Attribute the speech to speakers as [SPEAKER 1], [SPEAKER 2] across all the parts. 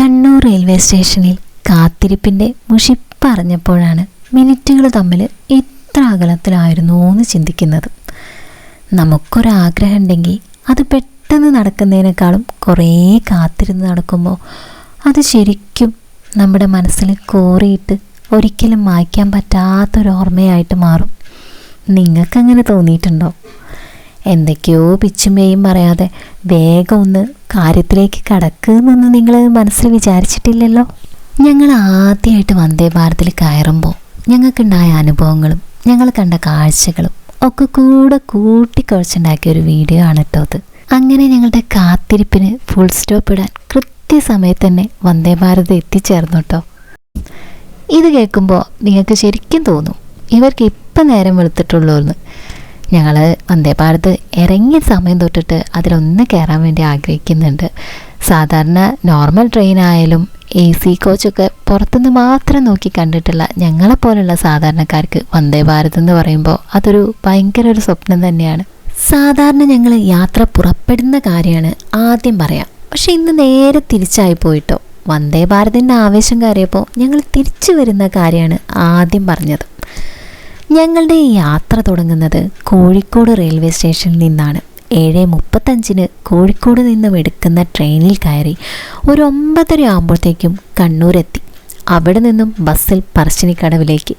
[SPEAKER 1] Kannur railway സ്റ്റേഷനിൽ കാത്തിരിപ്പിന്റെ മുഷിപ്പറിഞ്ഞപ്പോഴാണ് മിനിറ്റുകൾ തമ്മിൽ ഇത്ര അകലത്തിലായിരുന്നു എന്ന് ചിന്തിക്കുന്നത്. നമുക്കൊരാഗ്രഹം ഉണ്ടെങ്കിൽ അത് പെട്ടെന്ന് നടക്കുന്നതിനേക്കാളും കുറേ കാത്തിരുന്ന് നടക്കുമ്പോൾ അത് ശരിക്കും നമ്മുടെ മനസ്സിൽ കോറിയിട്ട് ഒരിക്കലും മായ്ക്കാൻ പറ്റാത്തൊരു ഓർമ്മയായിട്ട് മാറും. നിങ്ങൾക്കങ്ങനെ തോന്നിയിട്ടുണ്ടോ? എന്തൊക്കെയോ പിച്ചുമേയും പറയാതെ വേഗം ഒന്ന് കാര്യത്തിലേക്ക് കടക്കുമെന്ന് നിങ്ങൾ മനസ്സിൽ വിചാരിച്ചിട്ടില്ലല്ലോ? ഞങ്ങൾ ആദ്യമായിട്ട് വന്ദേ ഭാരതിൽ കയറുമ്പോൾ ഞങ്ങൾക്കുണ്ടായ അനുഭവങ്ങളും ഞങ്ങൾ കണ്ട കാഴ്ചകളും ഒക്കെ കൂടെ കൂട്ടിക്കുഴച്ചുണ്ടാക്കിയ ഒരു വീഡിയോ ആണ് കേട്ടോ അത്. അങ്ങനെ ഞങ്ങളുടെ കാത്തിരിപ്പിന് ഫുൾ സ്റ്റോപ്പ് ഇടാൻ കൃത്യസമയത്ത് തന്നെ വന്ദേ ഭാരത് എത്തിച്ചേർന്നു കേട്ടോ ഇത് കേൾക്കുമ്പോൾ നിങ്ങൾക്ക് ശരിക്കും തോന്നും ഇവർക്ക് ഇപ്പം നേരം വെളുത്തിട്ടുള്ളൂ എന്ന് ഞങ്ങൾ വന്ദേ ഭാരത് ഇറങ്ങിയ സമയം തൊട്ടിട്ട് അതിലൊന്ന് കയറാൻ വേണ്ടി ആഗ്രഹിക്കുന്നുണ്ട്. സാധാരണ നോർമൽ ട്രെയിൻ ആയാലും എ സി കോച്ചൊക്കെ പുറത്തുനിന്ന് മാത്രം നോക്കി കണ്ടിട്ടുള്ള ഞങ്ങളെപ്പോലുള്ള സാധാരണക്കാർക്ക് വന്ദേ ഭാരത് എന്ന് പറയുമ്പോൾ അതൊരു ഭയങ്കര ഒരു സ്വപ്നം തന്നെയാണ്. സാധാരണ ഞങ്ങൾ യാത്ര പുറപ്പെടുന്ന കാര്യമാണ് ആദ്യം പറയാം. പക്ഷെ ഇന്ന് നേരെ തിരിച്ചായി പോയിട്ടോ. വന്ദേ ഭാരതിന്റെ ആവേശം കയറിയപ്പോൾ ഞങ്ങൾ തിരിച്ചു വരുന്ന കാര്യമാണ് ആദ്യം പറഞ്ഞത്. ഞങ്ങളുടെ യാത്ര തുടങ്ങുന്നത് കോഴിക്കോട് റെയിൽവേ സ്റ്റേഷനിൽ നിന്നാണ്. ഏഴ് മുപ്പത്തഞ്ചിന് കോഴിക്കോട് നിന്നും എടുക്കുന്ന ട്രെയിനിൽ കയറി ഒരു ഒമ്പതര ആകുമ്പോഴത്തേക്കും കണ്ണൂരെത്തി. അവിടെ നിന്നും ബസ്സിൽ പറശ്ശിനിക്കടവിലേക്ക്.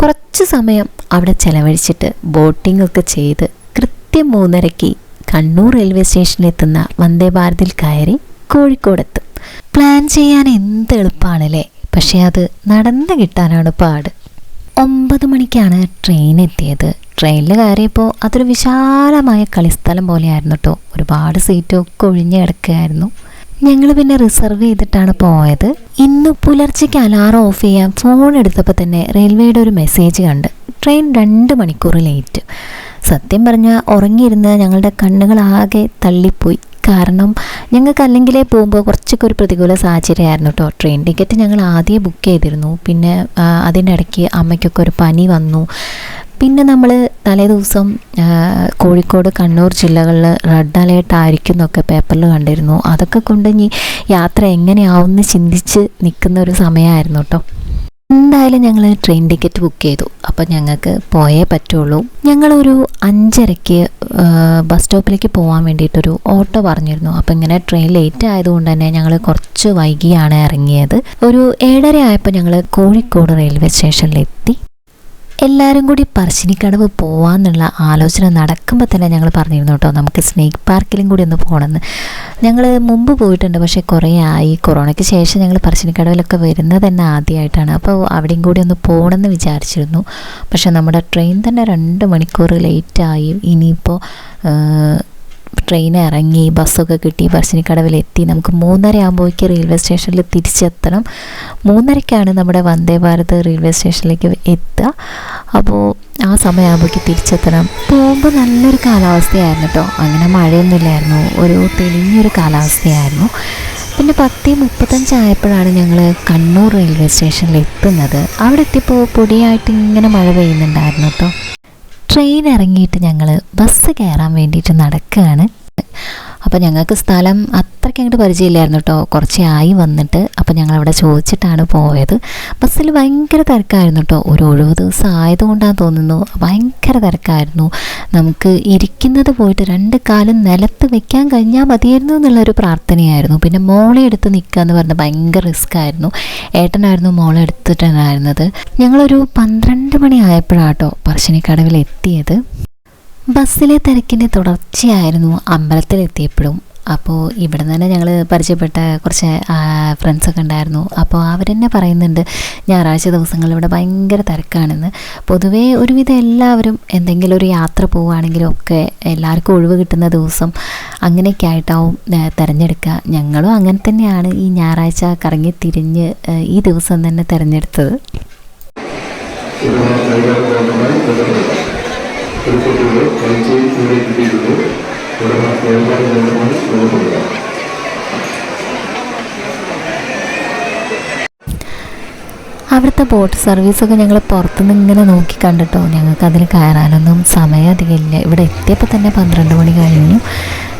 [SPEAKER 1] കുറച്ച് സമയം അവിടെ ചെലവഴിച്ചിട്ട് ബോട്ടിംഗ് ഒക്കെ ചെയ്ത് കൃത്യം മൂന്നരയ്ക്ക് കണ്ണൂർ റെയിൽവേ സ്റ്റേഷനിലെത്തുന്ന വന്ദേ ഭാരതിൽ കയറി കോഴിക്കോടെത്തും. പ്ലാൻ ചെയ്യാൻ എന്ത് എളുപ്പമാണല്ലേ പക്ഷേ അത് നടന്നു കിട്ടാനാണ് പാട്. ഒമ്പത് മണിക്കാണ് ട്രെയിൻ എത്തിയത്. ട്രെയിനിൽ കയറിയപ്പോൾ അതൊരു വിശാലമായ കളിസ്ഥലം പോലെയായിരുന്നു കേട്ടോ ഒരുപാട് സീറ്റൊക്കെ ഒഴിഞ്ഞ് കിടക്കുകയായിരുന്നു. ഞങ്ങൾ പിന്നെ റിസർവ് ചെയ്തിട്ടാണ് പോയത്. ഇന്ന് പുലർച്ചയ്ക്ക് അലാറം ഓഫ് ചെയ്യാൻ ഫോൺ എടുത്തപ്പോൾ തന്നെ റെയിൽവേയുടെ ഒരു മെസ്സേജ് കണ്ട്. ട്രെയിൻ രണ്ട് മണിക്കൂർ ലേറ്റ് സത്യം പറഞ്ഞാൽ ഉറങ്ങിയിരുന്ന ഞങ്ങളുടെ കണ്ണുകളാകെ തള്ളിപ്പോയി. കാരണം ഞങ്ങൾക്ക് അല്ലെങ്കിലേ പോകുമ്പോൾ കുറച്ചൊക്കെ ഒരു പ്രതികൂല സാഹചര്യമായിരുന്നു കേട്ടോ. ട്രെയിൻ ടിക്കറ്റ് ഞങ്ങൾ ആദ്യം ബുക്ക് ചെയ്തിരുന്നു. പിന്നെ അതിന്റെ ഇടയ്ക്ക് അമ്മയ്ക്കൊക്കെ ഒരു പനി വന്നു. പിന്നെ നമ്മൾ തലേ ദിവസം കോഴിക്കോട് കണ്ണൂർ ജില്ലകളിൽ റെഡ് അലേർട്ട് ആയിരിക്കും എന്നൊക്കെ പേപ്പറിൽ കണ്ടിരുന്നു. അതൊക്കെ കൊണ്ട് ഇനി യാത്ര എങ്ങനെയാവും എന്ന് ചിന്തിച്ച് നിൽക്കുന്ന ഒരു സമയമായിരുന്നു കേട്ടോ. എന്തായാലും ഞങ്ങൾ ട്രെയിൻ ടിക്കറ്റ് ബുക്ക് ചെയ്തു. അപ്പോൾ ഞങ്ങൾക്ക് പോയേ പറ്റുള്ളൂ. ഞങ്ങളൊരു അഞ്ചരയ്ക്ക് ബസ് സ്റ്റോപ്പിലേക്ക് പോകാൻ വേണ്ടിയിട്ടൊരു ഓട്ടോ പറഞ്ഞിരുന്നു. അപ്പോൾ ഇങ്ങനെ ട്രെയിൻ ലേറ്റ് ആയതുകൊണ്ട് തന്നെ ഞങ്ങൾ കുറച്ച് വൈകിയാണ് ഇറങ്ങിയത്. ഒരു ഏഴര ആയപ്പോൾ ഞങ്ങൾ കോഴിക്കോട് റെയിൽവേ സ്റ്റേഷനിലെത്തി എല്ലാവരും കൂടി പറശ്ശിനിക്കടവ് പോവാന്നുള്ള ആലോചന നടക്കുമ്പോൾ തന്നെ ഞങ്ങൾ പറഞ്ഞിരുന്നു കേട്ടോ നമുക്ക് സ്നേക്ക് പാർക്കിലും കൂടി ഒന്ന് പോകണമെന്ന് ഞങ്ങൾ മുമ്പ് പോയിട്ടുണ്ട് പക്ഷേ കുറേ ആയി. കൊറോണയ്ക്ക് ശേഷം ഞങ്ങൾ പറശ്ശിനിക്കടവിലൊക്കെ വരുന്നത് തന്നെ ആദ്യമായിട്ടാണ് അപ്പോൾ അവിടെയും കൂടി ഒന്ന് പോകണമെന്ന് വിചാരിച്ചിരുന്നു. പക്ഷേ നമ്മുടെ ട്രെയിൻ തന്നെ രണ്ട് മണിക്കൂർ ലേറ്റായി ഇനിയിപ്പോൾ ട്രെയിൻ ഇറങ്ങി ബസ്സൊക്കെ കിട്ടി പറശ്ശിനിക്കടവിലെത്തി നമുക്ക് മൂന്നര ആകുമ്പോഴേക്ക് റെയിൽവേ സ്റ്റേഷനിൽ തിരിച്ചെത്തണം. മൂന്നരയ്ക്കാണ് നമ്മുടെ വന്ദേ ഭാരത് റെയിൽവേ സ്റ്റേഷനിലേക്ക് എത്തുക. അപ്പോൾ ആ സമയമാകുമ്പോഴേക്ക് തിരിച്ചെത്തണം. പോകുമ്പോൾ നല്ലൊരു കാലാവസ്ഥയായിരുന്നു കേട്ടോ. അങ്ങനെ മഴയൊന്നുമില്ലായിരുന്നു. ഒരു തെളിഞ്ഞൊരു കാലാവസ്ഥയായിരുന്നു. പിന്നെ പത്ത് മുപ്പത്തഞ്ചായപ്പോഴാണ് ഞങ്ങൾ കണ്ണൂർ റെയിൽവേ സ്റ്റേഷനിൽ എത്തുന്നത്. അവിടെ എത്തിയപ്പോൾ പൊടിയായിട്ട് ഇങ്ങനെ മഴ പെയ്യുന്നുണ്ടായിരുന്നു കേട്ടോ. ട്രെയിൻ ഇറങ്ങിയിട്ട് ഞങ്ങൾ ബസ് കയറാൻ വേണ്ടിയിട്ട് നടക്കുകയാണ് അപ്പോൾ ഞങ്ങൾക്ക് സ്ഥലം അത്രയ്ക്ക് അങ്ങോട്ട് പരിചയമില്ലായിരുന്നു കേട്ടോ. കുറച്ചേ ആയി വന്നിട്ട് അപ്പോൾ ഞങ്ങൾ അവിടെ ചോദിച്ചിട്ടാണ് പോയത്. ബസ്സിൽ ഭയങ്കര തിരക്കായിരുന്നു കേട്ടോ. ഒരു ഒഴിവ് ദിവസം ആയതുകൊണ്ടാണ് തോന്നുന്നു. ഭയങ്കര തിരക്കായിരുന്നു. നമുക്ക് ഇരിക്കുന്നത് പോയിട്ട് രണ്ട് കാലും നിലത്ത് വെക്കാൻ കഴിഞ്ഞാൽ മതിയായിരുന്നു എന്നുള്ളൊരു പ്രാർത്ഥനയായിരുന്നു. പിന്നെ മോളെ എടുത്ത് നിൽക്കുക എന്ന് പറഞ്ഞാൽ ഭയങ്കര റിസ്ക് ആയിരുന്നു. ഏട്ടനായിരുന്നു മോളെ എടുത്തിട്ടുണ്ടായിരുന്നത് ഞങ്ങളൊരു പന്ത്രണ്ട് മണി ആയപ്പോഴാട്ടോ പറശ്ശിനിക്കടവിൽ എത്തിയത് ബസ്സിലെ തിരക്കിന്റെ തുടർച്ചയായിരുന്നു അമ്പലത്തിലെത്തിയപ്പോഴും. അപ്പോൾ ഇവിടെ തന്നെ ഞങ്ങൾ പരിചയപ്പെട്ട കുറച്ച് ഫ്രണ്ട്സൊക്കെ ഉണ്ടായിരുന്നു. അപ്പോൾ അവർ അവരെന്നെ പറയുന്നുണ്ട് ഞായറാഴ്ച ദിവസങ്ങളിൽ ഇവിടെ ഭയങ്കര തിരക്കാണെന്ന്. പൊതുവേ ഒരുവിധം എല്ലാവരും എന്തെങ്കിലും ഒരു യാത്ര പോവുകയാണെങ്കിലും ഒക്കെ എല്ലാവർക്കും ഒഴിവ് കിട്ടുന്ന ദിവസം അങ്ങനെയൊക്കെ ആയിട്ടാവും തിരഞ്ഞെടുക്കുക. ഞങ്ങളും അങ്ങനെ തന്നെയാണ് ഈ ഞായറാഴ്ച കറങ്ങി തിരിഞ്ഞ് ഈ ദിവസം തന്നെ തിരഞ്ഞെടുത്തത്.
[SPEAKER 2] തിരുപ്പതിയിലെ കളിച്ചേരി കൂടിയിരിക്കുന്നത് ഉടമ കേരളമാണ്
[SPEAKER 1] അവിടുത്തെ ബോട്ട് സർവീസൊക്കെ ഞങ്ങൾ പുറത്തുനിന്ന് ഇങ്ങനെ നോക്കി കണ്ടിട്ടോ. ഞങ്ങൾക്ക് അതിൽ കയറാനൊന്നും സമയം അധികമില്ല. ഇവിടെ എത്തിയപ്പോൾ തന്നെ പന്ത്രണ്ട് മണി കഴിഞ്ഞു.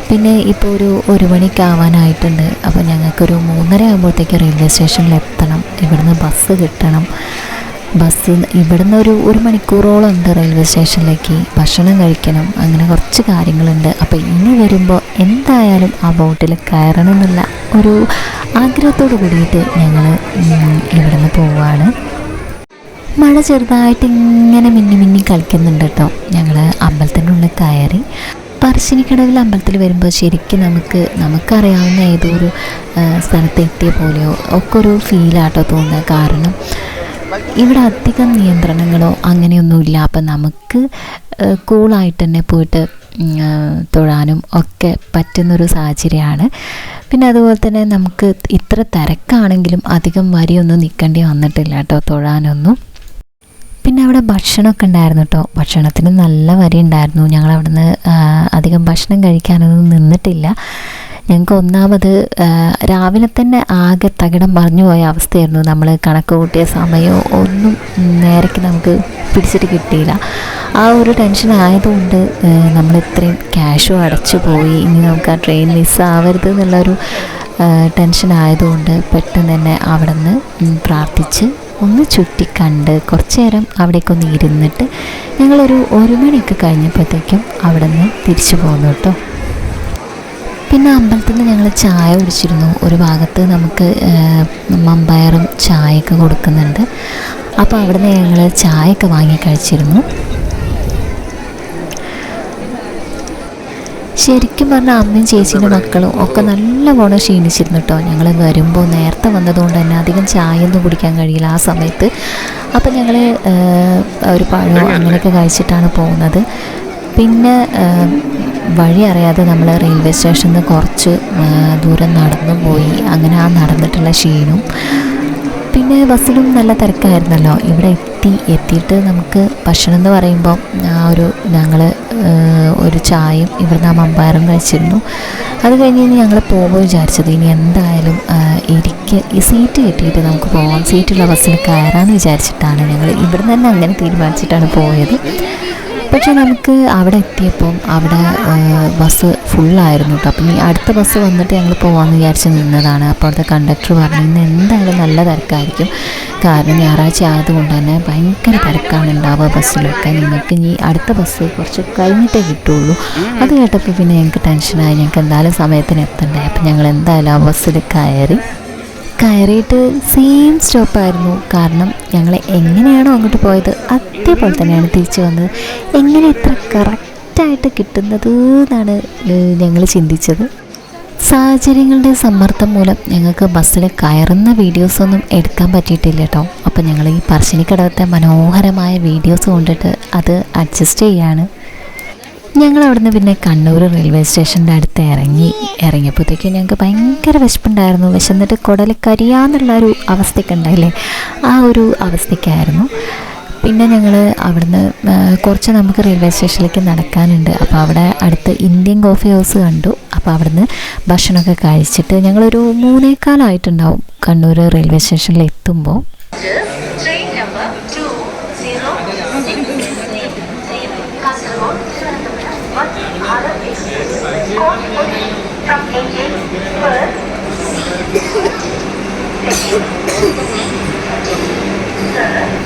[SPEAKER 1] പിന്നെ ഇപ്പോൾ ഒരു ഒരു മണിക്ക് ആവാനായിട്ടുണ്ട്. അപ്പോൾ ഞങ്ങൾക്കൊരു മൂന്നര ആകുമ്പോഴത്തേക്ക് റെയിൽവേ സ്റ്റേഷനിൽ എത്തണം. ഇവിടുന്ന് ബസ് കിട്ടണം. ബസ് ഇവിടുന്ന് ഒരു ഒരു മണിക്കൂറോളം ഉണ്ട് റെയിൽവേ സ്റ്റേഷനിലേക്ക്. ഭക്ഷണം കഴിക്കണം അങ്ങനെ കുറച്ച് കാര്യങ്ങളുണ്ട്. അപ്പോൾ ഇനി വരുമ്പോൾ എന്തായാലും ആ ബോട്ടിൽ കയറണം എന്നുള്ള ഒരു ആഗ്രഹത്തോട് കൂടിയിട്ട് ഞങ്ങൾ ഇവിടുന്ന് പോവുകയാണ് മഴ ചെറുതായിട്ട് ഇങ്ങനെ മിന്നി മിന്നി കളിക്കുന്നുണ്ട് കേട്ടോ. ഞങ്ങൾ അമ്പലത്തിന്റെ ഉള്ളിൽ കയറി പറശ്ശിനിക്കടവിൽ അമ്പലത്തിൽ വരുമ്പോൾ ശരിക്കും നമുക്ക് നമുക്കറിയാവുന്ന ഏതോ ഒരു സ്ഥലത്ത് എത്തിയ പോലെയോ ഒക്കെ ഒരു ഫീലാട്ടോ തോന്നുക. കാരണം ഇവിടെ അധികം നിയന്ത്രണങ്ങളോ അങ്ങനെയൊന്നുമില്ല. അപ്പം നമുക്ക് കൂളായിട്ട് തന്നെ പോയിട്ട് തൊഴാനും ഒക്കെ പറ്റുന്നൊരു സാഹചര്യമാണ്. പിന്നെ അതുപോലെ തന്നെ നമുക്ക് ഇത്ര തിരക്കാണെങ്കിലും അധികം വരിയൊന്നും നിൽക്കേണ്ടി വന്നിട്ടില്ല കേട്ടോ തൊഴാനൊന്നും. പിന്നെ അവിടെ ഭക്ഷണമൊക്കെ ഉണ്ടായിരുന്നു കേട്ടോ. ഭക്ഷണത്തിന് നല്ല വരി ഉണ്ടായിരുന്നു. ഞങ്ങൾ അവിടുന്ന് അധികം ഭക്ഷണം കഴിക്കാനൊന്നും നിന്നിട്ടില്ല. ഞങ്ങൾക്ക് ഒന്നാമത് രാവിലെ തന്നെ ആകെ തകിടം പറഞ്ഞു പോയ അവസ്ഥയായിരുന്നു. നമ്മൾ കണക്ക് കൂട്ടിയ സമയവും ഒന്നും നേരയ്ക്ക് നമുക്ക് പിടിച്ചിട്ട് കിട്ടിയില്ല. ആ ഒരു ടെൻഷൻ ആയതുകൊണ്ട് നമ്മൾ ഇത്രയും ക്യാഷും അടച്ചു പോയി. ഇനി നമുക്ക് ആ ട്രെയിൻ മിസ്സാവരുത് എന്നുള്ളൊരു ടെൻഷൻ ആയതുകൊണ്ട് പെട്ടെന്ന് തന്നെ അവിടെ നിന്ന് പ്രാർത്ഥിച്ച് ഒന്ന് ചുറ്റി കണ്ട് കുറച്ച് നേരം അവിടേക്ക് ഒന്ന് ഇരുന്നിട്ട് ഞങ്ങളൊരു ഒരു മണിയൊക്കെ കഴിഞ്ഞപ്പോഴത്തേക്കും അവിടെ നിന്ന് തിരിച്ചു പോന്നു കേട്ടോ. പിന്നെ അമ്പലത്തിൽ നിന്ന് ഞങ്ങൾ ചായ കുടിച്ചിരുന്നു. ഒരു ഭാഗത്ത് നമുക്ക് മമ്പയറും ചായയൊക്കെ കൊടുക്കുന്നുണ്ട്. അപ്പോൾ അവിടെ നിന്ന് ഞങ്ങൾ ചായയൊക്കെ വാങ്ങി കഴിച്ചിരുന്നു. ശരിക്കും പറഞ്ഞാൽ അമ്മയും ചേച്ചീന്റെ മക്കളും ഒക്കെ നല്ലവണ്ണം ക്ഷീണിച്ചിരുന്നു കേട്ടോ ഞങ്ങൾ വരുമ്പോൾ നേരത്തെ വന്നതുകൊണ്ട് തന്നെ അധികം ചായ ഒന്നും കുടിക്കാൻ കഴിയില്ല ആ സമയത്ത്. അപ്പം ഞങ്ങൾ ഒരു പഴമോ അങ്ങനെയൊക്കെ കഴിച്ചിട്ടാണ് പോകുന്നത്. പിന്നെ വഴി അറിയാതെ നമ്മൾ റെയിൽവേ സ്റ്റേഷനിൽ നിന്ന് കുറച്ച് ദൂരം നടന്നു പോയി. അങ്ങനെ ആ നടന്നിട്ടുള്ള ക്ഷീണവും പിന്നെ ബസ്സിലും നല്ല തിരക്കായിരുന്നല്ലോ. ഇവിടെ എത്തി എത്തിയിട്ട് നമുക്ക് ഭക്ഷണം എന്ന് പറയുമ്പോൾ ആ ഒരു ഞങ്ങൾ ഒരു ചായയും ഇവിടുന്ന് ആ മമ്പാറും കഴിച്ചിരുന്നു. അത് കഴിഞ്ഞ് ഇനി ഞങ്ങൾ പോകുമ്പോൾ വിചാരിച്ചത്. ഇനി എന്തായാലും ഇരിക്ക് ഈ സീറ്റ് കിട്ടിയിട്ട് നമുക്ക് പോകാം സീറ്റുള്ള ബസ്സിൽ കയറാമെന്ന് വിചാരിച്ചിട്ടാണ് ഞങ്ങൾ ഇവിടുന്ന് തന്നെ അങ്ങനെ തീരുമാനിച്ചിട്ടാണ് പോയത്. പക്ഷെ നമുക്ക് അവിടെ എത്തിയപ്പം അവിടെ ബസ് ഫുള്ളായിരുന്നു കേട്ടോ അപ്പം ഈ അടുത്ത ബസ് വന്നിട്ട് ഞങ്ങൾ പോകാമെന്ന് വിചാരിച്ച് നിന്നതാണ്. അപ്പോൾ അവിടുത്തെ കണ്ടക്ടർ പറഞ്ഞു ഇന്ന് എന്തായാലും നല്ല തിരക്കായിരിക്കും. കാരണം ഞായറാഴ്ച ആയതുകൊണ്ട് തന്നെ ഭയങ്കര തിരക്കാണ് ഉണ്ടാവുക ബസ്സിലൊക്കെ. നിങ്ങൾക്ക് ഇനി അടുത്ത ബസ് കുറച്ച് കഴിഞ്ഞിട്ടേ കിട്ടുള്ളൂ. അത് കേട്ടപ്പോൾ പിന്നെ ഞങ്ങൾക്ക് ടെൻഷനായി ഞങ്ങൾക്ക് എന്തായാലും സമയത്തിന് എത്തണ്ടേ. അപ്പം ഞങ്ങൾ എന്തായാലും ആ ബസ്സിൽ കയറി കയറിയിട്ട് സെയിം സ്റ്റോപ്പായിരുന്നു കാരണം ഞങ്ങൾ എങ്ങനെയാണോ അങ്ങോട്ട് പോയത് അതേപോലെ തന്നെയാണ് തിരിച്ചു വന്നത്. എങ്ങനെ ഇത്ര കറക്റ്റായിട്ട് കിട്ടുന്നത് എന്നാണ് ഞങ്ങൾ ചിന്തിച്ചത്. സാഹചര്യങ്ങളുടെ സമ്മർദ്ദം മൂലം ഞങ്ങൾക്ക് ബസ്സിൽ കയറുന്ന വീഡിയോസൊന്നും എടുക്കാൻ പറ്റിയിട്ടില്ല കേട്ടോ. അപ്പോൾ ഞങ്ങൾ ഈ പറശ്ശിനിക്കടവത്തെ മനോഹരമായ വീഡിയോസ് കൊണ്ടിട്ട് അത് അഡ്ജസ്റ്റ് ചെയ്യാണ്. ഞങ്ങൾ അവിടുന്ന് പിന്നെ കണ്ണൂർ റെയിൽവേ സ്റ്റേഷന്റെ അടുത്ത് ഇറങ്ങി. ഇറങ്ങിയപ്പോഴത്തേക്കും ഞങ്ങൾക്ക് ഭയങ്കര വിശപ്പുണ്ടായിരുന്നു. വിശന്നിട്ട് കുടൽ കരിയാന്നുള്ള ഒരു അവസ്ഥയ്ക്ക് ഉണ്ടായില്ലേ? ആ ഒരു അവസ്ഥയ്ക്കായിരുന്നു. പിന്നെ ഞങ്ങൾ അവിടുന്ന് കുറച്ച് നമുക്ക് റെയിൽവേ സ്റ്റേഷനിലേക്ക് നടക്കാനുണ്ട്. അപ്പോൾ അവിടെ അടുത്ത് ഇന്ത്യൻ കോഫി ഹൗസ് കണ്ടു. അപ്പോൾ അവിടുന്ന് ഭക്ഷണമൊക്കെ കഴിച്ചിട്ട് ഞങ്ങളൊരു മൂന്നേക്കാലായിട്ടുണ്ടാവും കണ്ണൂർ റെയിൽവേ സ്റ്റേഷനിൽ എത്തുമ്പോൾ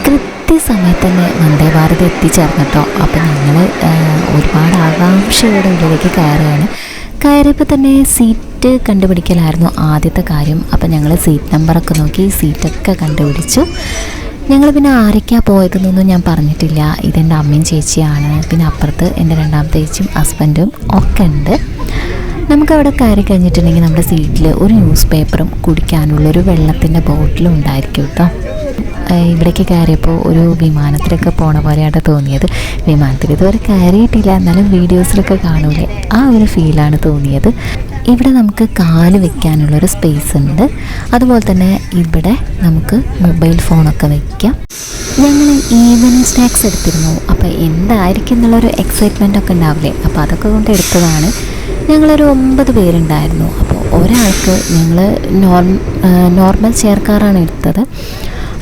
[SPEAKER 1] കൃത്യസമയത്ത് തന്നെ വന്ദേ ഭാരത് എത്തിച്ചേർന്നിട്ടോ. അപ്പം ഞങ്ങൾ ഒരുപാട് ആകാംക്ഷയോടെ ഉള്ളിലേക്ക് കയറുകയാണ്. കയറിയപ്പോൾ തന്നെ സീറ്റ് കണ്ടുപിടിക്കലായിരുന്നു ആദ്യത്തെ കാര്യം. അപ്പം ഞങ്ങൾ സീറ്റ് നമ്പറൊക്കെ നോക്കി സീറ്റൊക്കെ കണ്ടുപിടിച്ചു. ഞങ്ങൾ പിന്നെ ആരൊക്കെയാണ് പോയതെന്നൊന്നും ഞാൻ പറഞ്ഞിട്ടില്ല. ഇതെന്റെ അമ്മയും ചേച്ചിയാണ്. പിന്നെ അപ്പുറത്ത് എന്റെ രണ്ടാമത്തെ ചേച്ചിയും ഹസ്ബൻഡും ഒക്കെ ഉണ്ട്. നമുക്കവിടെ കയറി കഴിഞ്ഞിട്ടുണ്ടെങ്കിൽ നമ്മുടെ സീറ്റിൽ ഒരു ന്യൂസ് പേപ്പറും കുടിക്കാനുള്ള ഒരു വെള്ളത്തിന്റെ ബോട്ടിലും ഉണ്ടായിരിക്കും കേട്ടോ ഇവിടേക്ക് കയറിയപ്പോൾ ഒരു വിമാനത്തിലൊക്കെ പോണ പോലെയാണ് തോന്നിയത്. വിമാനത്തിൽ ഇതുവരെ കയറിയിട്ടില്ല. എന്നാലും വീഡിയോസിലൊക്കെ കാണൂലേ. ആ ഒരു ഫീലാണ് തോന്നിയത്. ഇവിടെ നമുക്ക് കാൽ വെക്കാനുള്ളൊരു സ്പേസ് ഉണ്ട്. അതുപോലെ തന്നെ ഇവിടെ നമുക്ക് മൊബൈൽ ഫോണൊക്കെ വെക്കാം. ഞങ്ങൾ ഈവനിങ് സ്നാക്സ് എടുത്തിരുന്നു. അപ്പോൾ എന്തായിരിക്കും എന്നുള്ളൊരു എക്സൈറ്റ്മെന്റ് ഒക്കെ ഉണ്ടാവില്ലേ? അപ്പോൾ അതൊക്കെ കൊണ്ട് എടുത്തതാണ്. ഞങ്ങളൊരു ഒമ്പത് പേരുണ്ടായിരുന്നു. അപ്പോൾ ഒരാൾക്ക് ഞങ്ങൾ നോർമ നോർമൽ ചെയർ കാറാണ് എടുത്തത്.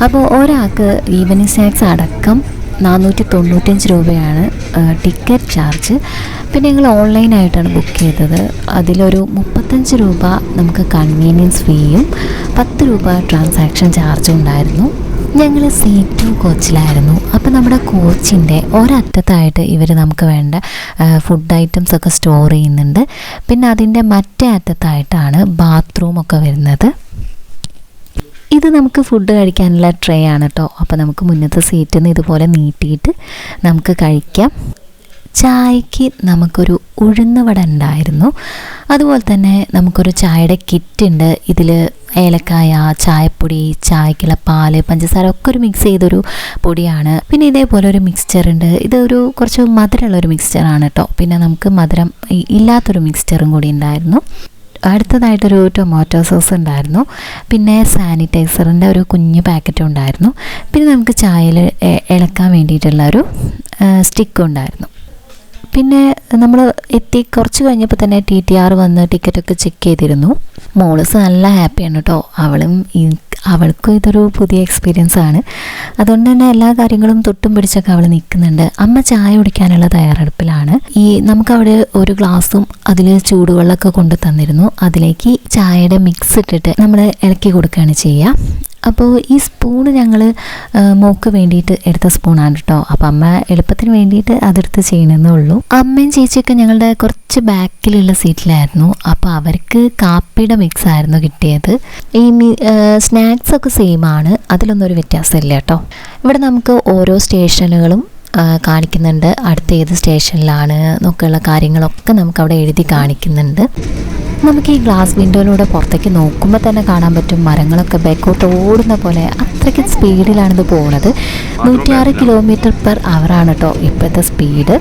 [SPEAKER 1] അപ്പോൾ ഒരാൾക്ക് ഈവനിങ് സ്നാക്സ് അടക്കം നാനൂറ്റി തൊണ്ണൂറ്റഞ്ച് രൂപയാണ് ടിക്കറ്റ് ചാർജ്. പിന്നെ ഞങ്ങൾ ഓൺലൈനായിട്ടാണ് ബുക്ക് ചെയ്തത്. അതിലൊരു മുപ്പത്തഞ്ച് രൂപ നമുക്ക് കൺവീനിയൻസ് ഫീയും പത്ത് രൂപ ട്രാൻസാക്ഷൻ ചാർജും ഉണ്ടായിരുന്നു. ഞങ്ങൾ സി ടു കോച്ചിലായിരുന്നു. അപ്പോൾ നമ്മുടെ കോച്ചിന്റെ ഒരറ്റത്തായിട്ട് ഇവർ നമുക്ക് വേണ്ട ഫുഡ് ഐറ്റംസ് ഒക്കെ സ്റ്റോർ ചെയ്യുന്നുണ്ട്. പിന്നെ അതിന്റെ മറ്റേ അറ്റത്തായിട്ടാണ് ബാത്റൂം ഒക്കെ വരുന്നത്. ഇത് നമുക്ക് ഫുഡ് കഴിക്കാനുള്ള ട്രേ ആണ് കേട്ടോ അപ്പോൾ നമുക്ക് മുന്നത്തെ സീറ്റിൽ നിന്ന് ഇതുപോലെ നീട്ടിയിട്ട് നമുക്ക് കഴിക്കാം. ചായക്ക് നമുക്കൊരു ഉഴുന്നുവട ഉണ്ടായിരുന്നു. അതുപോലെ തന്നെ നമുക്കൊരു ചായയുടെ കിറ്റ് ഉണ്ട്. ഇതിൽ ഏലക്കായ ചായപ്പൊടി ചായക്കുള്ള പാൽ പഞ്ചസാര ഒക്കെ ഒരു മിക്സ് ചെയ്തൊരു പൊടിയാണ്. പിന്നെ ഇതേപോലെ ഒരു മിക്സ്ചർ ഉണ്ട്. ഇതൊരു കുറച്ച് മധുരമുള്ള ഒരു മിക്സ്ചറാണ് കേട്ടോ പിന്നെ നമുക്ക് മധുരം ഇല്ലാത്തൊരു മിക്സ്ചറും കൂടി ഉണ്ടായിരുന്നു. അടുത്തതായിട്ടൊരു ടൊമാറ്റോ സോസ് ഉണ്ടായിരുന്നു. പിന്നെ സാനിറ്റൈസറിന്റെ ഒരു കുഞ്ഞ് പാക്കറ്റും ഉണ്ടായിരുന്നു. പിന്നെ നമുക്ക് ചായയിൽ ഇളക്കാൻ വേണ്ടിയിട്ടുള്ള ഒരു സ്റ്റിക്കും ഉണ്ടായിരുന്നു. പിന്നെ നമ്മൾ എത്തി കുറച്ച് കഴിഞ്ഞപ്പോൾ തന്നെ ടി ടി ആർ വന്ന് ടിക്കറ്റൊക്കെ ചെക്ക് ചെയ്തിരുന്നു. മോളസ് നല്ല ഹാപ്പിയാണ് കേട്ടോ അവളും അവൾക്കും ഇതൊരു പുതിയ എക്സ്പീരിയൻസ് ആണ്. അതുകൊണ്ട് തന്നെ എല്ലാ കാര്യങ്ങളും തൊട്ടും പിടിച്ചൊക്കെ അവൾ നിൽക്കുന്നുണ്ട്. അമ്മ ചായ കുടിക്കാനുള്ള തയ്യാറെടുപ്പിലാണ്. ഈ നമുക്ക് അവിടെ ഒരു ഗ്ലാസ്സും അതിൽ ചൂടുവെള്ളമൊക്കെ കൊണ്ട് തന്നിരുന്നു. അതിലേക്ക് ചായയുടെ മിക്സ് ഇട്ടിട്ട് നമ്മൾ ഇളക്കി കൊടുക്കുകയാണ് ചെയ്യുക. അപ്പോൾ ഈ സ്പൂണ് ഞങ്ങൾ മോക്ക് വേണ്ടിയിട്ട് എടുത്ത സ്പൂണാണ് കേട്ടോ അപ്പം അമ്മ എളുപ്പത്തിന് വേണ്ടിയിട്ട് അതെടുത്ത് ചെയ്യണമെന്നേ ഉള്ളൂ. അമ്മയും ചേച്ചിയൊക്കെ ഞങ്ങളുടെ കുറച്ച് ബാക്കിലുള്ള സീറ്റിലായിരുന്നു അപ്പോൾ അവർക്ക് കാപ്പിയുടെ മിക്സ് ആയിരുന്നു കിട്ടിയത്. ഈ സ്നാക്സ് ഒക്കെ സെയിം ആണ്. അതിലൊന്നും ഒരു വ്യത്യാസമില്ല കേട്ടോ ഇവിടെ നമുക്ക് ഓരോ സ്റ്റേഷനുകളും കാണിക്കുന്നുണ്ട്. അടുത്ത ഏത് സ്റ്റേഷനിലാണ് എന്നൊക്കെയുള്ള കാര്യങ്ങളൊക്കെ നമുക്ക് അവിടെ എഴുതി കാണിക്കുന്നുണ്ട്. നമുക്ക് ഈ ഗ്ലാസ് വിൻഡോയിലൂടെ പുറത്തേക്ക് നോക്കുമ്പോൾ തന്നെ കാണാൻ പറ്റും മരങ്ങളൊക്കെ ബാക്കോട്ട് ഓടുന്ന പോലെ അത്രയ്ക്ക് സ്പീഡിലാണിത് പോകുന്നത് നൂറ്റിയാറ് കിലോമീറ്റർ പെർ ആണ് കേട്ടോ ഇപ്പോഴത്തെ സ്പീഡ്.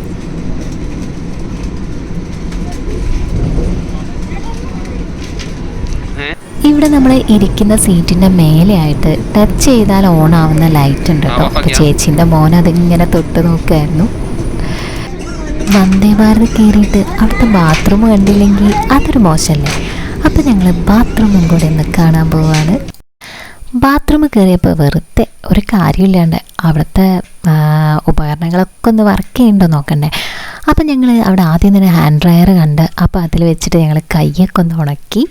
[SPEAKER 1] ഇവിടെ നമ്മൾ ഇരിക്കുന്ന സീറ്റിന്റെ മേലെയായിട്ട് ടച്ച് ചെയ്താൽ ഓൺ ആവുന്ന ലൈറ്റ് ഉണ്ട് കേട്ടോ അപ്പോൾ ചേച്ചീന്റെ മോൻ അതിങ്ങനെ തൊട്ട് നോക്കുമായിരുന്നു വന്ദേ ഭാരത് കയറിയിട്ട് അവിടുത്തെ ബാത്റൂം കണ്ടില്ലെങ്കിൽ അതൊരു മോശമല്ലേ? അപ്പോൾ ഞങ്ങൾ ബാത്റൂമും കൂടെ ഒന്ന് കാണാൻ പോവാണ്. ബാത്റൂം കയറിയപ്പോൾ വെറുതെ ഒരു കാര്യമില്ലാണ്ട് അവിടുത്തെ ഉപകരണങ്ങളൊക്കെ ഒന്ന് വർക്ക് ചെയ്യുന്നുണ്ടോ നോക്കണ്ടേ? അപ്പം ഞങ്ങൾ അവിടെ ആദ്യം തന്നെ ഹാൻഡ് ഡ്രയർ കണ്ട് അപ്പോൾ അതിൽ വെച്ചിട്ട് ഞങ്ങൾ കൈയൊക്കെ ഒന്ന് ഉണക്കി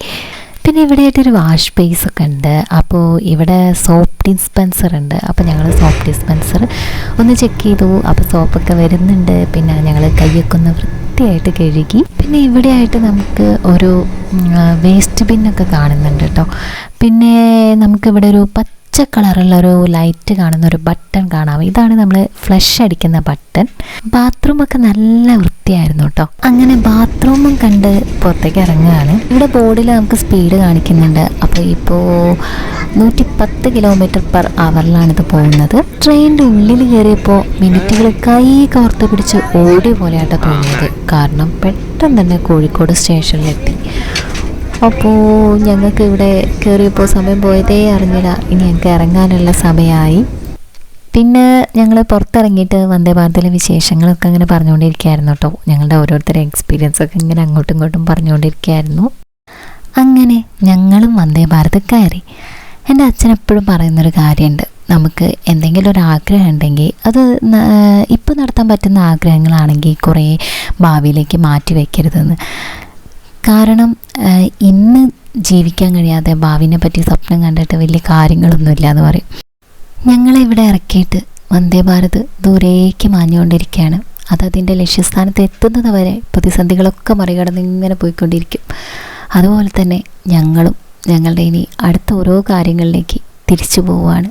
[SPEAKER 1] പിന്നെ ഇവിടെയായിട്ടൊരു വാഷ് ബേസ് ഒക്കെ ഉണ്ട്. അപ്പോൾ ഇവിടെ സോപ്പ് ഡിസ്പെൻസർ ഉണ്ട്. അപ്പോൾ ഞങ്ങൾ സോപ്പ് ഡിസ്പെൻസർ ഒന്ന് ചെക്ക് ചെയ്തു. അപ്പോൾ സോപ്പൊക്കെ വരുന്നുണ്ട്. പിന്നെ ഞങ്ങൾ കൈയൊക്കെ ഒന്ന് വൃത്തിയായിട്ട് കഴുകി. പിന്നെ ഇവിടെയായിട്ട് നമുക്ക് ഒരു വേസ്റ്റ് ബിന്നൊക്കെ കാണുന്നുണ്ട് കേട്ടോ പിന്നെ നമുക്കിവിടെ ഒരു പച്ച കളറുള്ള ഒരു ലൈറ്റ് കാണുന്ന ഒരു ബട്ടൺ കാണാം. ഇതാണ് നമ്മൾ ഫ്ലഷ് അടിക്കുന്ന ബട്ടൺ ബാത്റൂമൊക്കെ നല്ല വൃത്തിയായിരുന്നു കേട്ടോ അങ്ങനെ ബാത്റൂമും കണ്ട് പുറത്തേക്ക് ഇറങ്ങുകയാണ്. ഇവിടെ ബോർഡിൽ നമുക്ക് സ്പീഡ് കാണിക്കുന്നുണ്ട്. അപ്പോൾ ഇപ്പോൾ നൂറ്റി പത്ത് കിലോമീറ്റർ പെർ അവറിലാണിത് പോകുന്നത്. ട്രെയിനിന്റെ ഉള്ളിൽ കയറിയപ്പോൾ മിനിറ്റുകൾ കൈ കോർത്ത് പിടിച്ച് ഓടി പോലെയാട്ടോ തോന്നിയത്. കാരണം പെട്ടെന്ന് തന്നെ കോഴിക്കോട് സ്റ്റേഷനിലെത്തി അപ്പോൾ ഞങ്ങൾക്ക് ഇവിടെ കയറിയപ്പോൾ സമയം പോയതേ അറിഞ്ഞില്ല. ഇനി ഞങ്ങൾക്ക് ഇറങ്ങാനുള്ള സമയമായി. പിന്നെ ഞങ്ങൾ പുറത്തിറങ്ങിയിട്ട് വന്ദേ ഭാരതിലെ വിശേഷങ്ങളൊക്കെ അങ്ങനെ പറഞ്ഞുകൊണ്ടിരിക്കുകയായിരുന്നു കേട്ടോ. ഞങ്ങളുടെ ഓരോരുത്തരുടെ എക്സ്പീരിയൻസ് ഒക്കെ ഇങ്ങനെ അങ്ങോട്ടും ഇങ്ങോട്ടും പറഞ്ഞുകൊണ്ടിരിക്കുകയായിരുന്നു. അങ്ങനെ ഞങ്ങളും വന്ദേ ഭാരത് കയറി. എന്റെ അച്ഛൻ എപ്പോഴും പറയുന്നൊരു കാര്യമുണ്ട്. നമുക്ക് എന്തെങ്കിലും ഒരു ആഗ്രഹം ഉണ്ടെങ്കിൽ അത് ഇപ്പോൾ നടത്താൻ പറ്റുന്ന ആഗ്രഹങ്ങളാണെങ്കിൽ കുറേ ഭാവിയിലേക്ക് മാറ്റി വയ്ക്കരുതെന്ന്. കാരണം ഇന്ന് ജീവിക്കാൻ കഴിയാതെ ഭാവിനെ പറ്റി സ്വപ്നം കണ്ടിട്ട് വലിയ കാര്യങ്ങളൊന്നുമില്ല എന്ന് പറയും. ഞങ്ങളെ ഇവിടെ ഇറക്കിയിട്ട് വന്ദേ ഭാരത് ദൂരേക്ക് മാഞ്ഞുകൊണ്ടിരിക്കുകയാണ്. അത് അതിന്റെ ലക്ഷ്യസ്ഥാനത്ത് എത്തുന്നത് വരെ പ്രതിസന്ധികളൊക്കെ മറികടന്ന് ഇങ്ങനെ പോയിക്കൊണ്ടിരിക്കും. അതുപോലെ തന്നെ ഞങ്ങളും ഞങ്ങളുടെ ഇനി അടുത്ത ഓരോ കാര്യങ്ങളിലേക്ക് തിരിച്ചു പോവുകയാണ്.